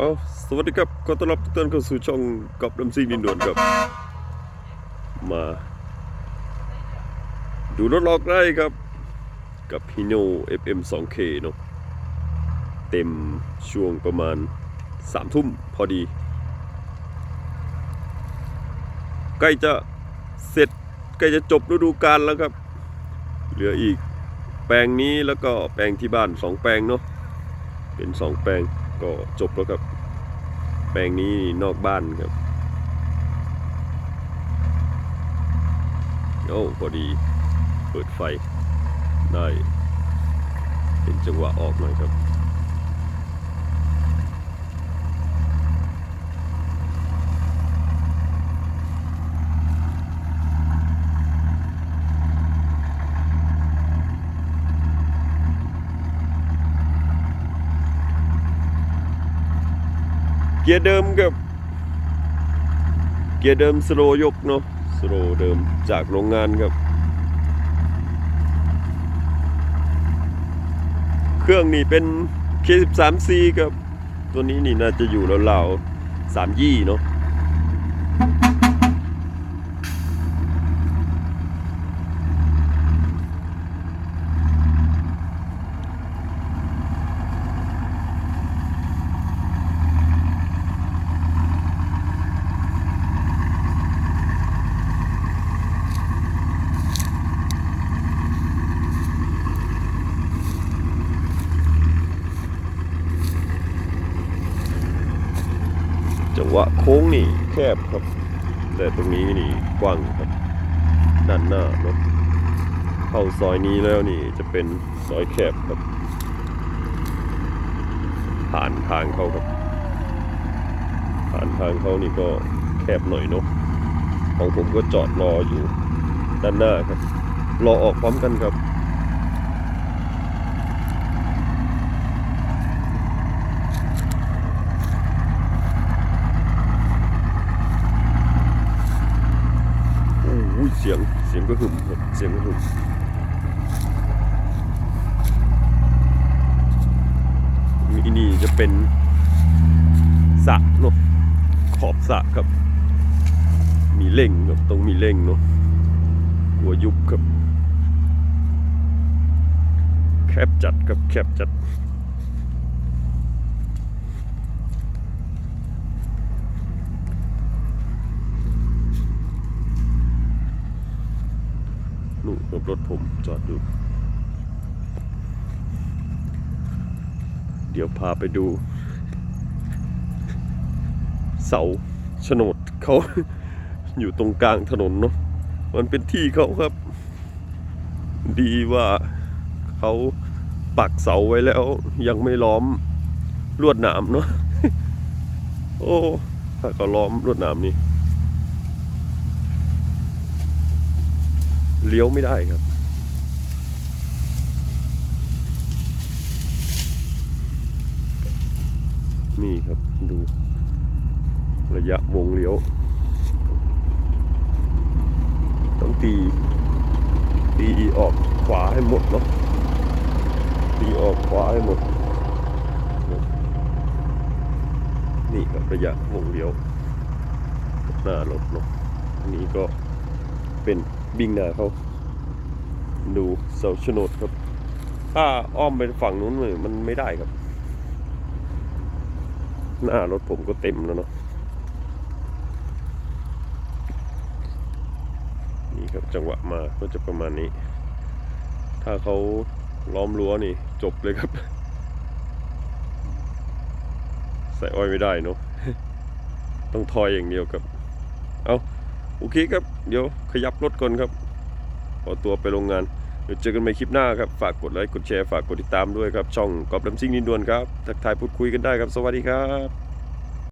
เอาสวัสดีครับขอต้อนรับทุกท่านเข้าสู่ช่องกับลำซิ่งดินด่วนครับ มา ดูรถลอกได้ครับ กับฮิโน FM 2K เนาะเต็มช่วงประมาณสามทุ่มพอดี ใกล้จะเสร็จใกล้จะจบฤดูกาลแล้วครับ เหลืออีกแปลงนี้แล้วก็แปลงที่บ้านสองแปลงเนาะเป็นสองแปลง ก็จบแล้วครับ แปลงนี้นอกบ้านครับ โอ้พอดี เปิดไฟได้ เป็นจังหวะออกหน่อยครับ กียร์เดิมกับ เกียร์เดิมสโลยกเนาะสโลเดิมจากโรงงานครับ เครื่องนี่เป็น K13C ครับ ตัวนี้นี่น่าจะอยู่ราวๆสามยี่เนาะ วะโค้งนี่แคบครับ แต่ตรงนี้นี่กว้างครับด้านหน้าเนาะเข้าซอยนี้แล้วนี่จะเป็นซอยแคบครับ ผ่านทางเขาครับ ผ่านทางเขานี่ก็แคบหน่อยเนาะของผมก็จอดรออยู่ด้านหน้าครับ รอออกพร้อมกันครับ โอ้ยเสียงเสียงก็หึ่มครับเสียงก็หึ่มมีนี่จะเป็นสระเนาะขอบสระครับ มีเล่งครับตรงมีเล่งเนาะกลัวยุบครับ แคบจัดครับแคบจัด นู่นรถผมจอดอยู่ เดี๋ยวพาไปดู เสาโฉนดเขาอยู่ตรงกลางถนนเนาะมันเป็นที่เขาครับ ดีว่าเขาปักเสาไว้แล้ว ยังไม่ล้อมลวดหนามเนาะโอ้ถ้าเขาล้อมลวดหนามนี่ เลี้ยวไม่ได้ครับ นี่ครับดู ระยะวงเลี้ยว ต้องตี ตีออกขวาให้หมดเนาะตีออกขวาให้หมด นี่ครับระยะวงเลี้ยวหน้ารถเนาะอันนี้ก็ เป็นบิงหนาเขาดูเสาโฉนดครับ ถ้าอ้อมไปฝั่งนู้นเลยมันไม่ได้ครับ หน้ารถผมก็เต็มแล้วเนาะนี่ครับจังหวะมาก็จะประมาณนี้ ถ้าเขาล้อมรั้วนี่ จบเลยครับ ใส่อ้อยไม่ได้เนาะต้องทอยอย่างเดียวครับ เอา โอเคครับ เดี๋ยวขยับรถก่อนครับขอตัวไปโรงงาน เดี๋ยวเจอกันใหม่คลิปหน้าครับ ฝากกดไลค์ กดแชร์ ฝากกดติดตามด้วยครับ ช่องกอบลำซิ่งนินดวนครับ ทักทายพูดคุยกันได้ครับ สวัสดีครับ